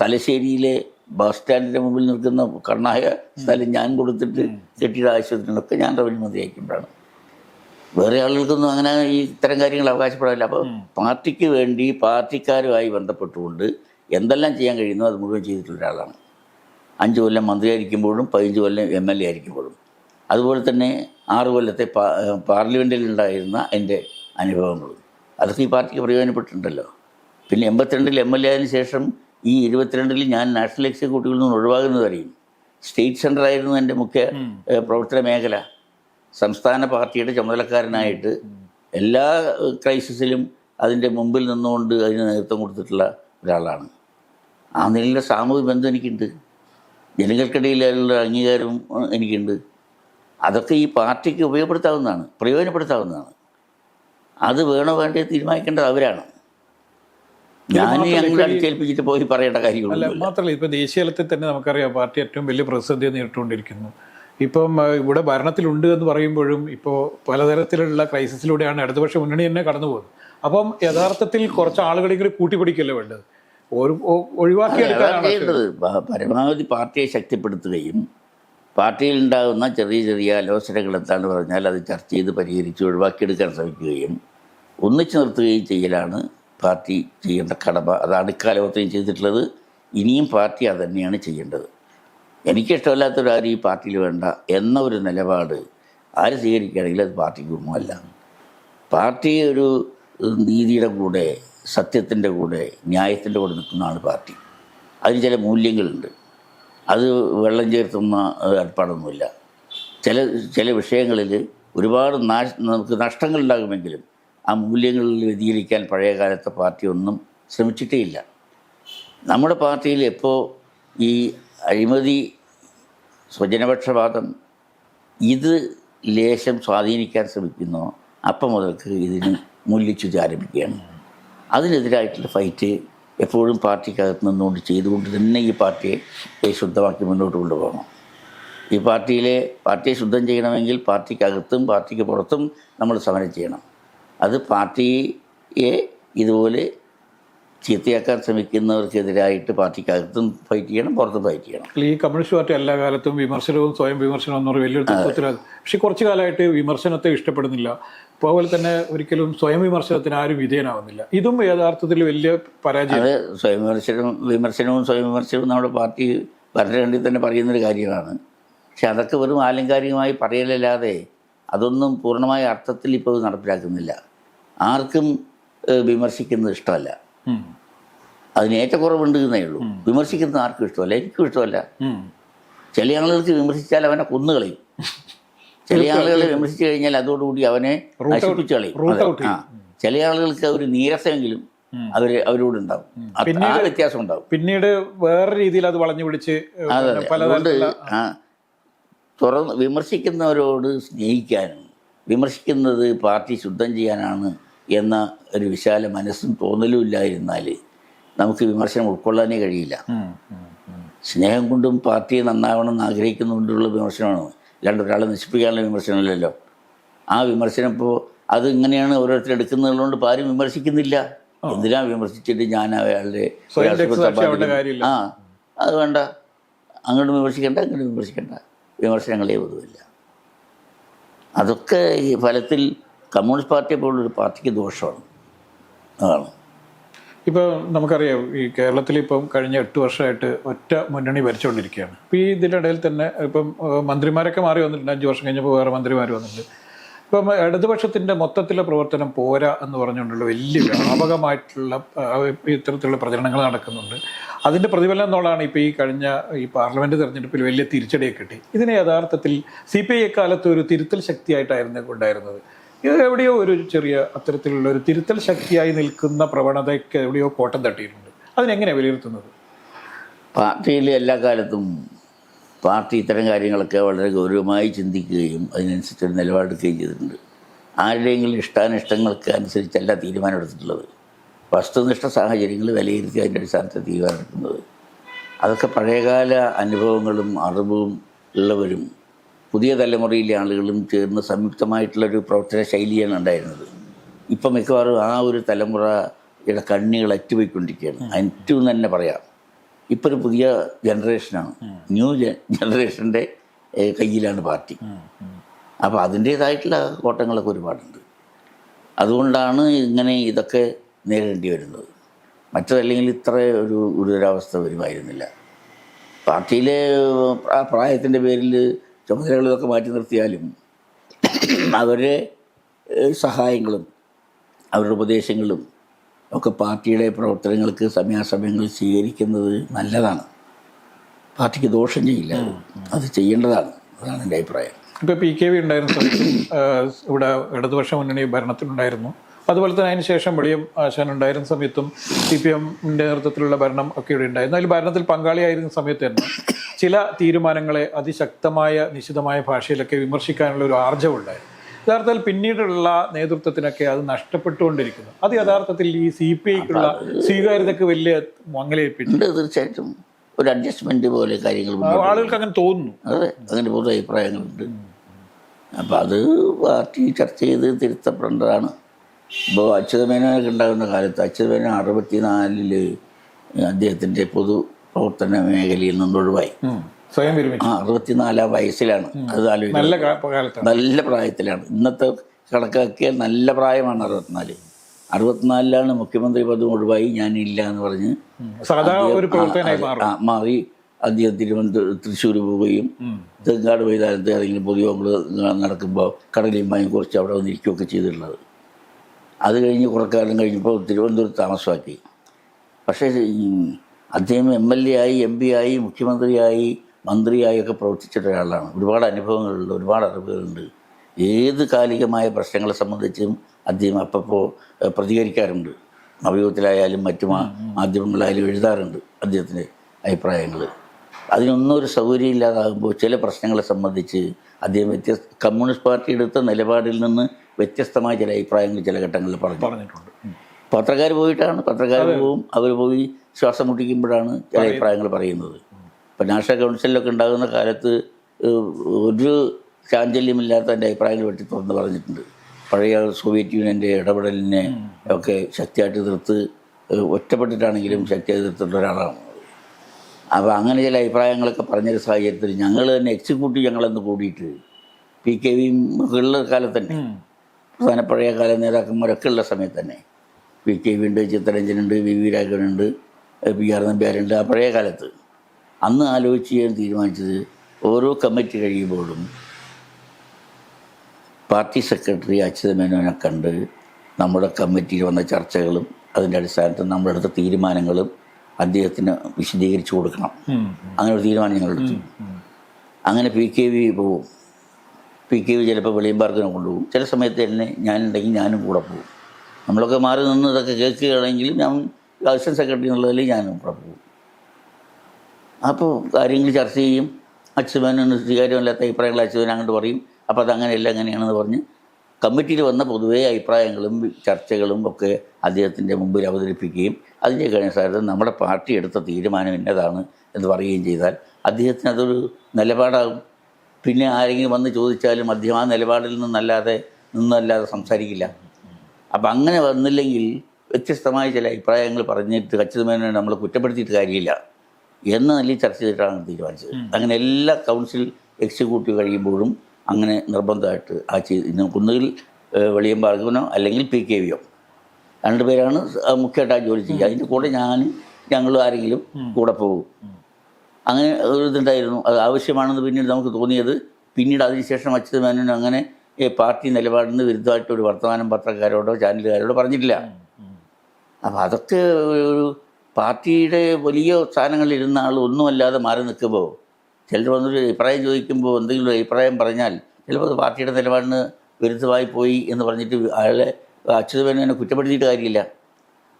തലശ്ശേരിയിലെ ബസ് സ്റ്റാൻഡിന്റെ മുമ്പിൽ നിൽക്കുന്ന കണ്ണായ സ്ഥലം ഞാൻ കൊടുത്തിട്ട് കെട്ടിട ആവശ്യത്തിനൊക്കെ ഞാൻ റവന്യൂ മന്ത്രി ആയിരിക്കുമ്പോഴാണ്. വേറെ ആളുകൾക്കൊന്നും അങ്ങനെ ഈ ഇത്തരം കാര്യങ്ങൾ അവകാശപ്പെടാനില്ല. അപ്പോൾ പാർട്ടിക്ക് വേണ്ടി പാർട്ടിക്കാരുമായി ബന്ധപ്പെട്ടുകൊണ്ട് എന്തെല്ലാം ചെയ്യാൻ കഴിയുന്നോ അത് മുഴുവൻ ചെയ്തിട്ടുള്ള ഒരാളാണ്. അഞ്ച് കൊല്ലം മന്ത്രിയായിരിക്കുമ്പോഴും പതിനഞ്ച് കൊല്ലം എം എൽ എ ആയിരിക്കുമ്പോഴും. അതുപോലെ തന്നെ ആറ് കൊല്ലത്തെ പാ പാർലമെന്റിൽ ഉണ്ടായിരുന്ന എന്റെ അനുഭവങ്ങളും. അതൊക്കെ ഈ പാർട്ടിക്ക് പ്രയോജനപ്പെട്ടിട്ടുണ്ടല്ലോ. പിന്നെ എൺപത്തിരണ്ടിൽ എം എൽ എ ആയതിനു ശേഷം ഈ ഇരുപത്തിരണ്ടിൽ ഞാൻ നാഷണൽ എക്സിക്യൂട്ടീവിൽ നിന്ന് ഒഴിവാകുന്നത് അറിയും സ്റ്റേറ്റ് സെന്റർ ആയിരുന്നു എന്റെ മുഖ്യ പ്രവർത്തന മേഖല. സംസ്ഥാന പാർട്ടിയുടെ ചുമതലക്കാരനായിട്ട് എല്ലാ ക്രൈസിസിലും അതിന്റെ മുമ്പിൽ നിന്നുകൊണ്ട് അതിന് നേതൃത്വം കൊടുത്തിട്ടുള്ള ഒരാളാണ്. ആ നിലയിലെ സാമൂഹിക ബന്ധം എനിക്കുണ്ട്. ജനങ്ങൾക്കിടയിലുള്ള അംഗീകാരവും എനിക്കുണ്ട്. അതൊക്കെ ഈ പാർട്ടിക്ക് ഉപയോഗപ്പെടുത്താവുന്നതാണ് പ്രയോജനപ്പെടുത്താവുന്നതാണ്. അത് വേണോ വേണ്ടേ തീരുമാനിക്കേണ്ടത് അവരാണ്. ഞാൻ ഞങ്ങൾ അടിച്ചേൽപ്പിച്ചിട്ട് പോയി പറയേണ്ട അല്ല കാര്യങ്ങളൊന്നുമില്ല മാത്രമല്ല ഇപ്പൊ ദേശീയതലത്തിൽ തന്നെ നമുക്കറിയാം പാർട്ടി ഏറ്റവും വലിയ പ്രതിസന്ധി നേരിട്ടുകൊണ്ടിരിക്കുന്നു. ഇപ്പം ഇവിടെ ഭരണത്തിലുണ്ട് എന്ന് പറയുമ്പോഴും ഇപ്പോൾ പലതരത്തിലുള്ള ക്രൈസിസിലൂടെയാണ് ഇടതുപക്ഷ മുന്നണി തന്നെ കടന്നു പോകുന്നത് അപ്പം യഥാർത്ഥത്തിൽ കുറച്ച് ആളുകളെങ്കിലും കൂട്ടിപ്പിടിക്കല്ലേ വേണ്ടത്? ഒരു ഒ- അതാണ് ഒഴിവാക്കിയെടുക്കാനാണ് പരമാവധി പാർട്ടിയെ ശക്തിപ്പെടുത്തുകയും പാർട്ടിയിൽ ഉണ്ടാകുന്ന ചെറിയ ചെറിയ ആലോചനകൾ എന്താണെന്ന് പറഞ്ഞാൽ അത് ചർച്ച ചെയ്ത് പരിഹരിച്ച് ഒഴിവാക്കിയെടുക്കാൻ ശ്രമിക്കുകയും ഒന്നിച്ചു നിർത്തുകയും ചെയ്യലാണ് പാർട്ടി ചെയ്യേണ്ട കടമ. അതാണ് ഇക്കാലത്തെയും ചെയ്തിട്ടുള്ളത്. ഇനിയും പാർട്ടി അത് തന്നെയാണ് ചെയ്യേണ്ടത്. എനിക്കിഷ്ടമല്ലാത്തൊരാരും ഈ പാർട്ടിയിൽ വേണ്ട എന്ന ഒരു നിലപാട് ആര് സ്വീകരിക്കുകയാണെങ്കിൽ അത് പാർട്ടിക്ക് ഗുണമല്ല പാർട്ടി ഒരു നീതിയുടെ കൂടെ സത്യത്തിന്റെ കൂടെ ന്യായത്തിന്റെ കൂടെ നിൽക്കുന്നതാണ് പാർട്ടി. അതിന് ചില മൂല്യങ്ങളുണ്ട്. അത് വെള്ളം ചേർത്തുന്ന ഏർപ്പാടൊന്നുമില്ല. ചില ചില വിഷയങ്ങളിൽ ഒരുപാട് നാശ നമുക്ക് നഷ്ടങ്ങളുണ്ടാകുമെങ്കിലും ആ മൂല്യങ്ങളിൽ വ്യതിചലിക്കാൻ പഴയകാലത്തെ പാർട്ടി ഒന്നും ശ്രമിച്ചിട്ടേ ഇല്ല നമ്മുടെ പാർട്ടിയിൽ എപ്പോൾ ഈ അഴിമതി സ്വജനപക്ഷപാതം ഇത് ലേശം സ്വാധീനിക്കാൻ ശ്രമിക്കുന്നോ അപ്പം മുതൽക്ക് ഇതിന് മൂല്യച്യുതി ആരംഭിക്കുകയാണ്. അതിനെതിരായിട്ടുള്ള ഫൈറ്റ് എപ്പോഴും പാർട്ടിക്കകത്ത് നിന്നുകൊണ്ട് ചെയ്തുകൊണ്ട് തന്നെ ഈ പാർട്ടിയെ ശുദ്ധമാക്കി മുന്നോട്ട് കൊണ്ടുപോകണം. ഈ പാർട്ടിയിലെ പാർട്ടിയെ ശുദ്ധം ചെയ്യണമെങ്കിൽ പാർട്ടിക്കകത്തും പാർട്ടിക്ക് പുറത്തും നമ്മൾ സമരം ചെയ്യണം. അത് പാർട്ടിയെ ഇതുപോലെ ചീത്തയാക്കാൻ ശ്രമിക്കുന്നവർക്കെതിരായിട്ട് പാർട്ടിക്കകത്തും ഫൈറ്റ് ചെയ്യണം പുറത്തും ഫൈറ്റ് ചെയ്യണം. ഈ കമ്മ്യൂണിസ്റ്റ് പാർട്ടി എല്ലാ കാലത്തും വിമർശനവും സ്വയം വിമർശനവും എന്നൊരു വലിയൊരു പക്ഷേ കുറച്ചു കാലമായിട്ട് വിമർശനത്തെ ഇഷ്ടപ്പെടുന്നില്ല. അതുപോലെ തന്നെ ഒരിക്കലും സ്വയം വിമർശനത്തിന് ആരും വിധേയനാവുന്നില്ല. ഇതും യഥാർത്ഥത്തിൽ വലിയ പരാജയം. അത് സ്വയം വിമർശനം വിമർശനവും സ്വയം വിമർശനവും നമ്മുടെ പാർട്ടി ഭരണഘടനയിൽ തന്നെ പറയുന്നൊരു കാര്യമാണ്. പക്ഷെ അതൊക്കെ വെറും ആലങ്കാരികമായി പറയലല്ലാതെ അതൊന്നും പൂർണമായ അർത്ഥത്തിൽ ഇപ്പോൾ നടപ്പിലാക്കുന്നില്ല. ആർക്കും വിമർശിക്കുന്നത് ഇഷ്ടമല്ല. അതിനേറ്റ അതിന് ഏറ്റക്കുറവുണ്ട് എന്നേ ഉള്ളൂ. വിമർശിക്കുന്നത് ആർക്കും ഇഷ്ടമല്ല എനിക്കും ഇഷ്ടമല്ല. ചില ആളുകൾക്ക് വിമർശിച്ചാൽ അവനെ കൊന്നുകളയും ചില ആളുകളെ വിമർശിച്ചു കഴിഞ്ഞാൽ അതോടുകൂടി അവനെ നശിപ്പിച്ചു കളയും. ചില ആളുകൾക്ക് ഒരു നീരസമെങ്കിലും അവർ അവരോട് ഉണ്ടാവും ആ വ്യത്യാസം ഉണ്ടാവും പിന്നീട് വേറെ രീതിയിൽ അത് വളഞ്ഞു പിടിച്ച് അതുകൊണ്ട് ആ തുറന്ന് വിമർശിക്കുന്നവരോട് സ്നേഹിക്കാനും വിമർശിക്കുന്നത് പാർട്ടി ശുദ്ധം ചെയ്യാനാണ് എന്ന ഒരു വിശാല മനസ്സും തോന്നലും ഇല്ലായിരുന്നാൽ നമുക്ക് വിമർശനം ഉൾക്കൊള്ളാനേ കഴിയില്ല. സ്നേഹം കൊണ്ടും പാർട്ടിയെ നന്നാവണം എന്ന് ആഗ്രഹിക്കുന്നുകൊണ്ടുള്ള വിമർശനമാണ്. അല്ലാണ്ട് ഒരാളെ നശിപ്പിക്കാനുള്ള വിമർശനമല്ലല്ലോ. ആ വിമർശനം ഇപ്പോൾ അത് ഇങ്ങനെയാണ് ഓരോരുത്തർ എടുക്കുന്നതുകൊണ്ട് ഇപ്പോൾ ആരും വിമർശിക്കുന്നില്ല. എന്തിനാ വിമർശിച്ചിട്ട് ഞാൻ അയാളുടെ. ആ അത് വേണ്ട. അങ്ങോട്ട് വിമർശിക്കണ്ട അങ്ങോട്ട് വിമർശിക്കണ്ട. വിമർശനങ്ങളേ ഒന്നുമില്ല അതൊക്കെ ഈ ഫലത്തിൽ കമ്മ്യൂണിസ്റ്റ് പാർട്ടിയെ പോലുള്ളൊരു പാർട്ടിക്ക് ദോഷമാണ്. അതാണ്. ഇപ്പോൾ നമുക്കറിയാം ഈ കേരളത്തിൽ ഇപ്പം കഴിഞ്ഞ എട്ട് വർഷമായിട്ട് ഒറ്റ മുന്നണി ഭരിച്ചുകൊണ്ടിരിക്കുകയാണ്. ഇപ്പോൾ ഈ ഇതിനിടയിൽ തന്നെ ഇപ്പം മന്ത്രിമാരൊക്കെ മാറി വന്നിട്ടുണ്ട്. അഞ്ച് വർഷം കഴിഞ്ഞപ്പോൾ വേറെ മന്ത്രിമാർ വന്നിട്ടുണ്ട്. ഇപ്പം ഇടതുപക്ഷത്തിന്റെ മൊത്തത്തിലെ പ്രവർത്തനം പോരാ എന്ന് പറഞ്ഞുകൊണ്ടുള്ള വലിയ വ്യാപകമായിട്ടുള്ള ഇത്തരത്തിലുള്ള പ്രചരണങ്ങൾ നടക്കുന്നുണ്ട്. അതിന്റെ പ്രതിഫലം എന്നുള്ളതാണ് ഇപ്പോൾ ഈ കഴിഞ്ഞ ഈ പാർലമെന്റ് തെരഞ്ഞെടുപ്പിൽ വലിയ തിരിച്ചടിയൊക്കെ കിട്ടി? ഇതിനെ യഥാർത്ഥത്തിൽ സി പി ഐ എക്കാലത്ത് ഒരു തിരുത്തൽ ശക്തിയായിട്ടായിരുന്നു ഉണ്ടായിരുന്നത്. ഇത് എവിടെയോ ഒരു ചെറിയ അത്തരത്തിലുള്ള ഒരു തിരുത്തൽ ശക്തിയായി നിൽക്കുന്ന പ്രവണതയ്ക്ക് എവിടെയോ കോട്ടം തട്ടിയിട്ടുണ്ട്. അതിനെങ്ങനെ വിലയിരുത്തുന്നത്? പാർട്ടിയിൽ എല്ലാ കാലത്തും പാർട്ടി ഇത്തരം കാര്യങ്ങളൊക്കെ വളരെ ഗൗരവമായി ചിന്തിക്കുകയും അതിനനുസരിച്ചൊരു നിലപാടെടുക്കുകയും ചെയ്തിട്ടുണ്ട്. ആരുടെയെങ്കിലും ഇഷ്ടാനിഷ്ടങ്ങൾക്ക് അനുസരിച്ചല്ല തീരുമാനമെടുത്തിട്ടുള്ളത്. വസ്തുനിഷ്ഠ സാഹചര്യങ്ങൾ വിലയിരുത്തി അതിന്റെ അടിസ്ഥാനത്തിൽ തീരുമാനമെടുക്കുന്നത്. അതൊക്കെ പഴയകാല അനുഭവങ്ങളും അറിവും ഉള്ളവരും പുതിയ തലമുറയിലെ ആളുകളും ചേർന്ന് സംയുക്തമായിട്ടുള്ളൊരു പ്രവർത്തന ശൈലിയാണ് ഉണ്ടായിരുന്നത്. ഇപ്പം മിക്കവാറും ആ ഒരു തലമുറയുടെ കണ്ണികൾ അറ്റുപോയിക്കൊണ്ടിരിക്കുകയാണ്. അറ്റു എന്ന് തന്നെ പറയാം. ഇപ്പോൾ ഒരു പുതിയ ജനറേഷനാണ്. ന്യൂ ജനറേഷന്റെ കയ്യിലാണ് പാർട്ടി. അപ്പോൾ അതിന്റേതായിട്ടുള്ള കോട്ടങ്ങളൊക്കെ ഒരുപാടുണ്ട്. അതുകൊണ്ടാണ് ഇങ്ങനെ ഇതൊക്കെ നേരിടേണ്ടി വരുന്നത്. മറ്റതല്ലെങ്കിൽ ഇത്ര ഒരു ഗുരുതരാവസ്ഥ വരുമായിരുന്നില്ല. പാർട്ടിയിലെ ആ പ്രായത്തിന്റെ പേരിൽ ചുമതലകളൊക്കെ മാറ്റി നിർത്തിയാലും അവരുടെ സഹായങ്ങളും അവരുടെ ഉപദേശങ്ങളും ഒക്കെ പാർട്ടിയുടെ പ്രവർത്തനങ്ങൾക്ക് സമയാസമയങ്ങളിൽ സ്വീകരിക്കുന്നത് നല്ലതാണ്. പാർട്ടിക്ക് ദോഷം ചെയ്യില്ല. അത്. ചെയ്യേണ്ടതാണ്. അതാണ് എന്റെ അഭിപ്രായം. ഇപ്പോൾ പി കെ വി ഉണ്ടായിരുന്ന സമയത്ത് ഇവിടെ ഇടതുപക്ഷ മുന്നണി ഭരണത്തിലുണ്ടായിരുന്നു. അതുപോലെ തന്നെ അതിന് ശേഷം വെളിയം ആശാൻ ഉണ്ടായിരുന്ന സമയത്തും സി പി എമ്മിന്റെ നേതൃത്വത്തിലുള്ള ഭരണം ഒക്കെ ഇവിടെ ഉണ്ടായിരുന്നു. അതിൽ ഭരണത്തിൽ പങ്കാളിയായിരുന്ന സമയത്ത് തന്നെ ചില തീരുമാനങ്ങളെ അതിശക്തമായ നിശിതമായ ഭാഷയിലൊക്കെ വിമർശിക്കാനുള്ള ഒരു ആർജവം ഉണ്ടായിരുന്നു യഥാർത്ഥത്തിൽ പിന്നീടുള്ള നേതൃത്വത്തിനൊക്കെ അത് നഷ്ടപ്പെട്ടുകൊണ്ടിരിക്കുന്നു. അത് യഥാർത്ഥത്തിൽ ഈ സി പി ഐക്കുള്ള സ്വീകാര്യതയ്ക്ക് വലിയ മങ്ങലേൽപ്പിച്ചു. തീർച്ചയായിട്ടും. ഒരു അഡ്ജസ്റ്റ്മെന്റ് പോലെ കാര്യങ്ങൾ ആളുകൾക്ക് അങ്ങനെ തോന്നുന്നു. അതെ അങ്ങനെ പൊതു അഭിപ്രായങ്ങളുണ്ട്. അപ്പം അത് പാർട്ടി ചർച്ച ചെയ്ത് തിരുത്തപ്പെടേണ്ടതാണ്. ഇപ്പോൾ അച്യുതമേനൊക്കെ ഉണ്ടാകുന്ന കാലത്ത് അച്യുതമേനോ അറുപത്തിനാലിൽ അദ്ദേഹത്തിന്റെ പൊതു പ്രവർത്തന മേഖലയിൽ നിന്ന് ഒഴിവായി. സ്വയം വിരമിച്ചു. ആ അറുപത്തിനാലാം വയസ്സിലാണ്. അത് ആലോചിക്കുന്നത് നല്ല പ്രായത്തിലാണ്. ഇന്നത്തെ കണക്കാക്കിയാൽ നല്ല പ്രായമാണ് അറുപത്തിനാല്. അറുപത്തിനാലിലാണ് മുഖ്യമന്ത്രി പദം ഒഴിവായി ഞാനില്ല എന്ന് പറഞ്ഞ് മാറി. അദ്ദേഹം തിരുവനന്തപുരം തൃശ്ശൂർ പോവുകയും തെങ്കാട് മൈതാനത്ത് ഏതെങ്കിലും പൊതുയോഗങ്ങൾ നടക്കുമ്പോൾ കടലയും വാങ്ങി കുറച്ച് അവിടെ വന്നിരിക്കുകയൊക്കെ ചെയ്തിട്ടുള്ളത്. അത് കഴിഞ്ഞ് കുറേ കാലം കഴിഞ്ഞപ്പോൾ തിരുവനന്തപുരത്ത് താമസമാക്കി. പക്ഷേ അദ്ദേഹം എം എൽ എ ആയി എം പി ആയി മുഖ്യമന്ത്രിയായി മന്ത്രിയായി ഒക്കെ പ്രവർത്തിച്ചിട്ട ഒരാളാണ്. ഒരുപാട് അനുഭവങ്ങളുണ്ട് ഒരുപാട് അറിവുകളുണ്ട്. ഏത് കാലികമായ പ്രശ്നങ്ങളെ സംബന്ധിച്ചും അദ്ദേഹം അപ്പപ്പോൾ പ്രതികരിക്കാറുണ്ട്. നവയുഗത്തിലായാലും മറ്റു മാധ്യമങ്ങളായാലും എഴുതാറുണ്ട് അദ്ദേഹത്തിന്റെ അഭിപ്രായങ്ങൾ അതിനൊന്നും ഒരു സൗകര്യം ഇല്ലാതാകുമ്പോൾ ചില പ്രശ്നങ്ങളെ സംബന്ധിച്ച് അദ്ദേഹം വ്യത്യസ്ത കമ്മ്യൂണിസ്റ്റ് പാർട്ടി എടുത്ത നിലപാടിൽ നിന്ന് വ്യത്യസ്തമായ ചില അഭിപ്രായങ്ങൾ ചില ഘട്ടങ്ങളിൽ പറഞ്ഞു പറഞ്ഞിട്ടുണ്ട്. പത്രക്കാർ പോയിട്ടാണ്. പത്രക്കാർ പോവും അവർ പോയി ശ്വാസം മുട്ടിക്കുമ്പോഴാണ് ചില അഭിപ്രായങ്ങൾ പറയുന്നത്. ഇപ്പം നാഷണൽ കൗൺസിലൊക്കെ ഉണ്ടാകുന്ന കാലത്ത് ഒരു ചാഞ്ചല്യമില്ലാത്ത എന്റെ അഭിപ്രായങ്ങൾ വെട്ടി തുറന്ന് പറഞ്ഞിട്ടുണ്ട്. പഴയ സോവിയറ്റ് യൂണിയന്റെ ഇടപെടലിനെ ഒക്കെ ശക്തിയായിട്ട് എതിർത്ത് ഒറ്റപ്പെട്ടിട്ടാണെങ്കിലും ശക്തിയായി എതിർത്തിട്ടുള്ള ഒരാളാണ് അപ്പോൾ അങ്ങനെ ചില അഭിപ്രായങ്ങളൊക്കെ പറഞ്ഞൊരു സാഹചര്യത്തിൽ ഞങ്ങൾ തന്നെ എക്സിക്യൂട്ടീവ് ഞങ്ങളെന്ന് കൂടിയിട്ട് പി കെ വിയും ഉള്ള കാലത്ത് തന്നെ. പ്രധാന പഴയ കാല നേതാക്കന്മാരൊക്കെ ഉള്ള സമയത്ത് തന്നെ പി കെ വി ഉണ്ട് ചിത്തരഞ്ജനുണ്ട് വി വി രാഘവനുണ്ട്. പി ആർ നമ്പ്യാരുണ്ട് ആ പഴയ കാലത്ത്. അന്ന് ആലോചിച്ച് ചെയ്യാൻ തീരുമാനിച്ചത് ഓരോ കമ്മിറ്റി കഴിയുമ്പോഴും പാർട്ടി സെക്രട്ടറി അച്യുതമേനോനെ കണ്ട് നമ്മുടെ കമ്മിറ്റിയിൽ വന്ന ചർച്ചകളും അതിന്റെ അടിസ്ഥാനത്തിൽ നമ്മളെടുത്ത തീരുമാനങ്ങളും അദ്ദേഹത്തിന് വിശദീകരിച്ചു കൊടുക്കണം. അങ്ങനെ ഒരു തീരുമാനം ഞങ്ങളെടുത്തു അങ്ങനെ പി കെ വി പോവും. പി കെ വി ചിലപ്പോൾ വെളിയമ്പാർക്കിനെ കൊണ്ടുപോകും. ചില സമയത്ത് തന്നെ ഞാനുണ്ടെങ്കിൽ ഞാനും കൂടെ പോകും നമ്മളൊക്കെ മാറി നിന്ന് ഇതൊക്കെ കേൾക്കുകയാണെങ്കിലും ഞാൻ അസിസ്റ്റന്റ് സെക്രട്ടറി എന്നുള്ളതിൽ ഞാനും പ്രഭു. അപ്പോൾ കാര്യങ്ങൾ ചർച്ച ചെയ്യും. അച്യുതനും സ്വീകാര്യമല്ലാത്ത അഭിപ്രായങ്ങൾ അച്ഛൻ അങ്ങോട്ട് പറയും. അപ്പോൾ അത് അങ്ങനെയല്ല അങ്ങനെയാണെന്ന് പറഞ്ഞ് കമ്മിറ്റിയിൽ വന്ന പൊതുവേ അഭിപ്രായങ്ങളും ചർച്ചകളും ഒക്കെ അദ്ദേഹത്തിന്റെ മുമ്പിൽ അവതരിപ്പിക്കുകയും അതിന്റെ അനുസാരം നമ്മുടെ പാർട്ടി എടുത്ത തീരുമാനം ഇന്നതാണ് എന്ന് പറയുകയും ചെയ്താൽ അദ്ദേഹത്തിന് അതൊരു നിലപാടാകും. പിന്നെ ആരെങ്കിലും വന്ന് ചോദിച്ചാലും അദ്ദേഹം ആ നിലപാടിൽ നിന്നല്ലാതെ നിന്നല്ലാതെ സംസാരിക്കില്ല. അപ്പം അങ്ങനെ വന്നില്ലെങ്കിൽ വ്യത്യസ്തമായ ചില അഭിപ്രായങ്ങൾ പറഞ്ഞിട്ട് കച്ചിതമേനെ നമ്മൾ കുറ്റപ്പെടുത്തിയിട്ട് കാര്യമില്ല എന്ന നിലയിൽ ചർച്ച ചെയ്തിട്ടാണ് തീരുമാനിച്ചത്. അങ്ങനെ എല്ലാ കൗൺസിൽ എക്സിക്യൂട്ടീവ് കഴിയുമ്പോഴും അങ്ങനെ നിർബന്ധമായിട്ട് ആ ചെയ്ത് ഒന്നുകിൽ വെളിയം ഭാർഗവനോ അല്ലെങ്കിൽ പി കെ വിയോ. രണ്ടുപേരാണ് മുഖ്യമായിട്ട് ആ ജോലി ചെയ്യുക. അതിന്റെ കൂടെ ഞാനും ഞങ്ങളും ആരെങ്കിലും കൂടെ പോകും. അങ്ങനെ ഒരു ഇതുണ്ടായിരുന്നു. അത് ആവശ്യമാണെന്ന് പിന്നീട് നമുക്ക് തോന്നിയത് പിന്നീട് അതിനുശേഷം അച്യുതമേനോൻ അങ്ങനെ പാർട്ടി നിലപാടിന് വിരുദ്ധമായിട്ട് ഒരു വർത്തമാനം പത്രക്കാരോടോ ചാനലുകാരോടോ പറഞ്ഞിട്ടില്ല. അപ്പം അതൊക്കെ ഒരു പാർട്ടിയുടെ വലിയ സ്ഥാനങ്ങളിൽ ഇരുന്ന ആൾ ഒന്നുമല്ലാതെ മാറി നിൽക്കുമ്പോൾ ചിലർ വന്നൊരു അഭിപ്രായം ചോദിക്കുമ്പോൾ എന്തെങ്കിലും അഭിപ്രായം പറഞ്ഞാൽ ചിലപ്പോൾ അത് പാർട്ടിയുടെ നിലപാടിന് വിരുദ്ധമായി പോയി എന്ന് പറഞ്ഞിട്ട് അയാളെ അച്യുതമേനോനെ കുറ്റപ്പെടുത്തിയിട്ട് കാര്യമില്ല.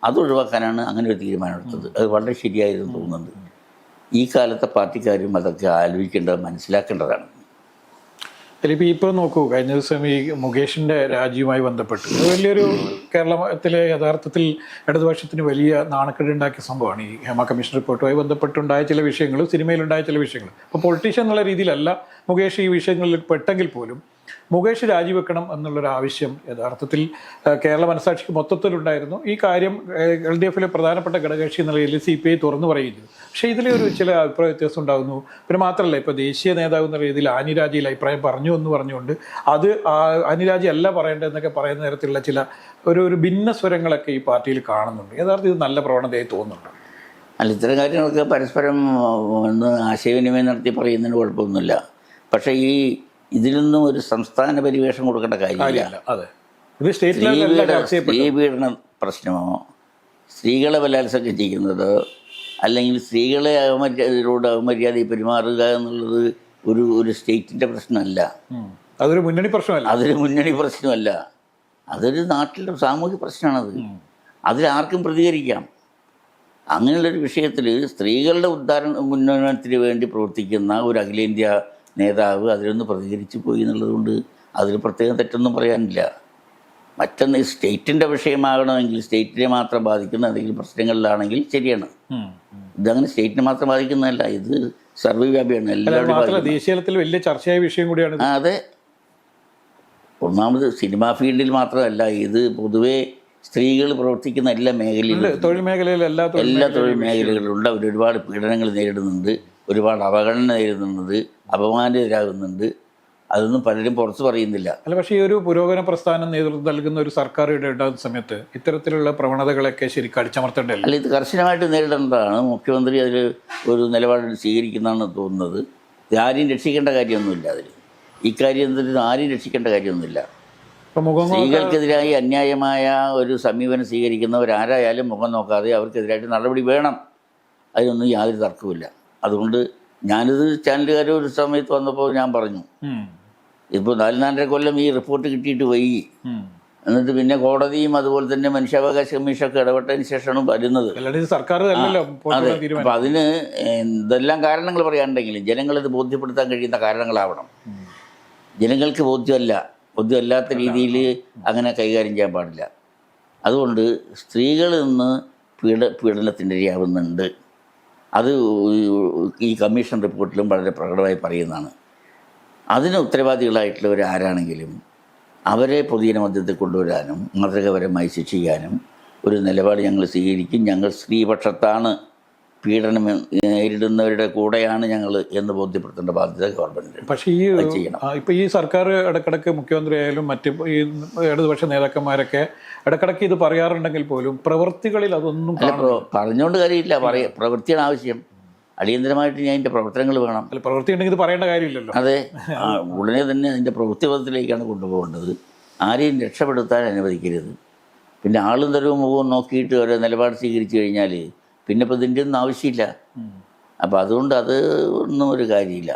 അത് ഒഴിവാക്കാനാണ് അങ്ങനെ ഒരു തീരുമാനമെടുത്തത് അത് വളരെ ശരിയായിരുന്നു തോന്നുന്നുണ്ട്. ഈ കാലത്തെ പാർട്ടിക്കാരും അതൊക്കെ ആലോചിക്കേണ്ടത് മനസ്സിലാക്കേണ്ടതാണ്. ഇതിലിപ്പോൾ ഇപ്പോൾ നോക്കൂ കഴിഞ്ഞ ദിവസം ഈ മുകേഷിന്റെ രാജിയുമായി ബന്ധപ്പെട്ട്. വലിയൊരു കേരളത്തിലെ യഥാർത്ഥത്തിൽ ഇടതുപക്ഷത്തിന് വലിയ നാണക്കേടുണ്ടാക്കിയ സംഭവമാണ്. ഈ ഹേമ കമ്മീഷൻ റിപ്പോർട്ടുമായി ബന്ധപ്പെട്ടുണ്ടായ ചില വിഷയങ്ങളും സിനിമയിലുണ്ടായ ചില വിഷയങ്ങളും. അപ്പോൾ പൊളിറ്റീഷ്യൻ എന്നുള്ള രീതിയിലല്ല മുകേഷ് ഈ വിഷയങ്ങളിൽ പെട്ടെങ്കിൽ പോലും മുകേഷ് രാജിവെക്കണം എന്നുള്ളൊരു ആവശ്യം യഥാർത്ഥത്തിൽ കേരള മനസാക്ഷിക്ക് മൊത്തത്തിലുണ്ടായിരുന്നു. ഈ കാര്യം എൽ ഡി എഫിലെ പ്രധാനപ്പെട്ട ഘടകകക്ഷി എന്ന നിലയിൽ സി പി ഐ തുറന്നു പറയുന്നു. പക്ഷേ ഇതിലെ ഒരു ചില അഭിപ്രായ വ്യത്യാസം ഉണ്ടാകുന്നു. പിന്നെ മാത്രമല്ല ഇപ്പോൾ ദേശീയ നേതാവ് എന്ന രീതിയിൽ ആനിരാജിയിൽ അഭിപ്രായം പറഞ്ഞു എന്ന് പറഞ്ഞുകൊണ്ട് അത് ആനിരാജി അല്ല പറയേണ്ടതെന്നൊക്കെ പറയുന്ന തരത്തിലുള്ള ചില ഒരു ഒരു ഭിന്ന സ്വരങ്ങളൊക്കെ ഈ പാർട്ടിയിൽ കാണുന്നുണ്ട്. യഥാർത്ഥത്തിൽ ഇത് നല്ല പ്രവണതയായി തോന്നുന്നുണ്ട്. അല്ല ഇത്തരം കാര്യങ്ങളൊക്കെ പരസ്പരം ഒന്ന് ആശയവിനിമയം നടത്തി പറയുന്നതിന് കുഴപ്പമൊന്നുമില്ല. പക്ഷേ ഈ ഇതിലൊന്നും ഒരു സംസ്ഥാന പരിവേഷം കൊടുക്കേണ്ട കാര്യമില്ല. സ്ത്രീ പീഡന പ്രശ്നമോ? സ്ത്രീകളെ ബലാത്സംഗം ചെയ്യുന്നത് അല്ലെങ്കിൽ സ്ത്രീകളെ അവമര്യാദയോട് അവമര്യാദയിൽ പെരുമാറുക എന്നുള്ളത് ഒരു ഒരു സ്റ്റേറ്റിന്റെ പ്രശ്നമല്ല. അതൊരു മുന്നണി പ്രശ്നമല്ല. അതൊരു മുന്നണി പ്രശ്നമല്ല. അതൊരു നാട്ടിലെ സാമൂഹ്യ പ്രശ്നമാണത്. അതിലാർക്കും പ്രതികരിക്കാം. അങ്ങനെയുള്ളൊരു വിഷയത്തിൽ സ്ത്രീകളുടെ ഉദ്ധാരണ ഉന്നമനത്തിന് വേണ്ടി പ്രവർത്തിക്കുന്ന ഒരു അഖിലേന്ത്യാ നേതാവ് അതിലൊന്ന് പ്രതികരിച്ചു പോയി എന്നുള്ളതുകൊണ്ട് അതിൽ പ്രത്യേകം തെറ്റൊന്നും പറയാനില്ല. മറ്റൊന്ന് സ്റ്റേറ്റിന്റെ വിഷയമാകണമെങ്കിൽ സ്റ്റേറ്റിനെ മാത്രം ബാധിക്കുന്ന എന്തെങ്കിലും പ്രശ്നങ്ങളിലാണെങ്കിൽ ശരിയാണ്. ഇതങ്ങനെ സ്റ്റേറ്റിനെ മാത്രം ബാധിക്കുന്നതല്ല ഇത് സർവവ്യാപിയാണ്. എല്ലാവരും ദേശീയ തലത്തിൽ വലിയ ചർച്ചയായ വിഷയം കൂടിയാണ്. അതെ. ഒന്നാമത് സിനിമാ ഫീൽഡിൽ മാത്രമല്ല ഇത് പൊതുവേ സ്ത്രീകൾ പ്രവർത്തിക്കുന്ന എല്ലാ മേഖലയിലും തൊഴിൽ മേഖലയിൽ എല്ലാ തൊഴിൽ എല്ലാ തൊഴിൽ മേഖലകളിലുള്ള ഒരുപാട് പീഡനങ്ങൾ നേരിടുന്നുണ്ട്. ഒരുപാട് അവഗണന നേരിടുന്നുണ്ട്. അപമാനിതരാകുന്നുണ്ട് അതൊന്നും പലരും പുറത്ത് പറയുന്നില്ല. അല്ല പക്ഷേ ഈ ഒരു പുരോഗമന പ്രസ്ഥാനം നേതൃത്വം നൽകുന്ന ഒരു സർക്കാർ ഇടപെടാത്ത സമയത്ത് ഇത്തരത്തിലുള്ള പ്രവണതകളൊക്കെ ശരിക്കും അടിച്ചമർത്തേണ്ടതല്ല? അല്ല ഇത് കർശനമായിട്ട് നേരിടേണ്ടതാണ്. മുഖ്യമന്ത്രി അതിൽ ഒരു നിലപാട് സ്വീകരിക്കുന്നതാണ് തോന്നുന്നത്. ഇത് ആരെയും രക്ഷിക്കേണ്ട കാര്യമൊന്നുമില്ല അതിൽ. ഇക്കാര്യം ആരെയും രക്ഷിക്കേണ്ട കാര്യമൊന്നുമില്ല. സ്ത്രീകൾക്കെതിരായി അന്യായമായ ഒരു സമീപനം സ്വീകരിക്കുന്നവരാരായാലും മുഖം നോക്കാതെ അവർക്കെതിരായിട്ട് നടപടി വേണം. അതിനൊന്നും യാതൊരു തർക്കവുമില്ല. അതുകൊണ്ട് ഞാനിത് ചാനലുകാർ ഒരു സമയത്ത് വന്നപ്പോൾ ഞാൻ പറഞ്ഞു. ഇപ്പോൾ നാല് നാലര കൊല്ലം ഈ റിപ്പോർട്ട് കിട്ടിയിട്ട് വൈകി. എന്നിട്ട് പിന്നെ കോടതിയും അതുപോലെ തന്നെ മനുഷ്യാവകാശ കമ്മീഷനൊക്കെ ഇടപെട്ടതിന് ശേഷമാണ് വരുന്നത്. സർക്കാർ അതെ. അപ്പം അതിന് എന്തെല്ലാം കാരണങ്ങൾ പറയാനുണ്ടെങ്കിലും ജനങ്ങളിത് ബോധ്യപ്പെടുത്താൻ കഴിയുന്ന കാരണങ്ങളാവണം. ജനങ്ങൾക്ക് ബോധ്യമല്ല. ബോധ്യമല്ലാത്ത രീതിയിൽ അങ്ങനെ കൈകാര്യം ചെയ്യാൻ പാടില്ല. അതുകൊണ്ട് സ്ത്രീകളിൽ നിന്ന് പീഡ പീഡനത്തിന്റെ ഇരയാവുന്നുണ്ട് അത് ഈ കമ്മീഷൻ റിപ്പോർട്ടിലും വളരെ പ്രകടമായി പറയുന്നതാണ്. അതിന് ഉത്തരവാദികളായിട്ടുള്ളവർ ആരാണെങ്കിലും അവരെ പൊതുജന മധ്യത്തിൽ കൊണ്ടുവരാനും മാതൃകപരമായി ശിക്ഷിക്കാനും ഒരു നിലപാട് ഞങ്ങൾ സ്വീകരിക്കും. ഞങ്ങൾ സ്ത്രീപക്ഷത്താണ് പീഡനം നേരിടുന്നവരുടെ കൂടെയാണ് ഞങ്ങൾ എന്ന് ബോധ്യപ്പെടുത്തേണ്ട ബാധ്യത ഗവൺമെന്റ് പക്ഷേ ഈ ചെയ്യണം. ഇപ്പോൾ ഈ സർക്കാർ ഇടക്കിടക്ക് മുഖ്യമന്ത്രി ആയാലും മറ്റ് ഈ ഇടതുപക്ഷ നേതാക്കന്മാരൊക്കെ ഇടക്കിടക്ക് ഇത് പറയാറുണ്ടെങ്കിൽ പോലും പ്രവൃത്തികളിൽ അതൊന്നും. പറഞ്ഞുകൊണ്ട് കാര്യമില്ല. പറയ പ്രവൃത്തിയാണ് ആവശ്യം. അടിയന്തരമായിട്ട് ഞാൻ അതിന്റെ പ്രവർത്തനങ്ങൾ വേണം. അല്ല പ്രവൃത്തി ഉണ്ടെങ്കിൽ ഇത് പറയേണ്ട കാര്യമില്ലല്ലോ. അതെ. ഉടനെ തന്നെ അതിന്റെ പ്രവൃത്തിപഥത്തിലേക്കാണ് കൊണ്ടുപോകേണ്ടത് ആരെയും രക്ഷപ്പെടുത്താൻ അനുവദിക്കരുത്. പിന്നെ ആളും തരവും മുഖവും നോക്കിയിട്ട് ഓരോ നിലപാട് സ്വീകരിച്ചു കഴിഞ്ഞാൽ പിന്നെ ഇപ്പോൾ ഇതിന്റെ ഒന്നും ആവശ്യമില്ല അപ്പം അപ്പോൾ അതുകൊണ്ട് അത് ഒന്നും ഒരു കാര്യമില്ല.